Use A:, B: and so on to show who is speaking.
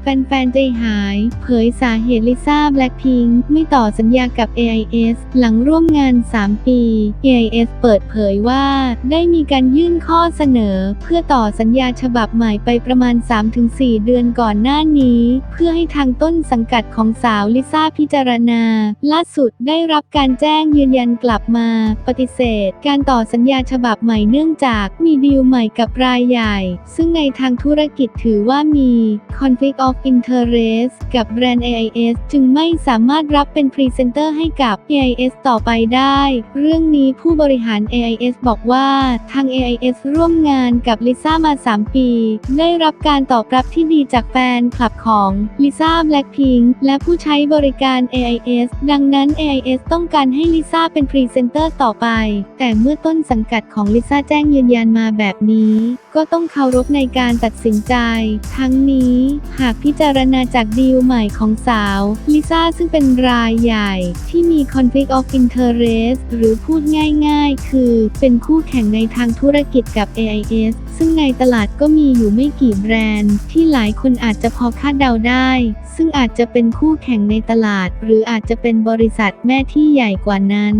A: แฟนๆใจหาย เผยสาเหตุลิซ่าแบล็คพิงค์ไม่ต่อสัญญากับ AIS หลังร่วมงาน 3 ปี AIS เปิดเผยว่า ได้มีการยื่นข้อเสนอ เพื่อต่อสัญญาฉบับใหม่ไปประมาณ 3-4 เดือนก่อนหน้านี้ เพื่อให้ทางต้นสังกัดของสาวลิซ่าพิจารณา ล่าสุดได้รับการแจ้งยืนยันกลับมา ปฏิเสธ การต่อสัญญาฉบับใหม่เนื่องจากมีดีลใหม่กับรายใหญ่ ซึ่งในทางธุรกิจถือว่ามี conflict of interest กับแบรนด์ AIS จึงไม่สามารถรับเป็นพรีเซนเตอร์ให้กับ AIS ต่อไปได้ เรื่องนี้ผู้บริหาร AIS บอกว่า ทาง AIS ร่วมงานกับลิซ่ามา 3 ปี ได้รับการตอบรับที่ดีจากแฟนคลับของลิซ่าแบล็คพิงและผู้ใช้บริการ AIS ดังนั้น AIS ต้องการให้ลิซ่าเป็นพรีเซนเตอร์ต่อไป แต่เมื่อต้นสังกัดของลิซ่าแจ้งยืนยันมาแบบนี้ ก็ต้องเคารพในการตัดสินใจ ทั้งนี้ หากพิจารณาจากดีลใหม่ของสาวลิซ่าซึ่งเป็นรายใหญ่ที่มี conflict of interest หรือพูดง่ายๆ คือเป็นคู่แข่งในทางธุรกิจกับ AIS ซึ่งในตลาดก็มีอยู่ไม่กี่แบรนด์ ที่หลายคนอาจจะพอคาดเดาได้ ซึ่งอาจจะเป็นคู่แข่งในตลาด หรืออาจจะเป็นบริษัทแม่ที่ใหญ่กว่านั้น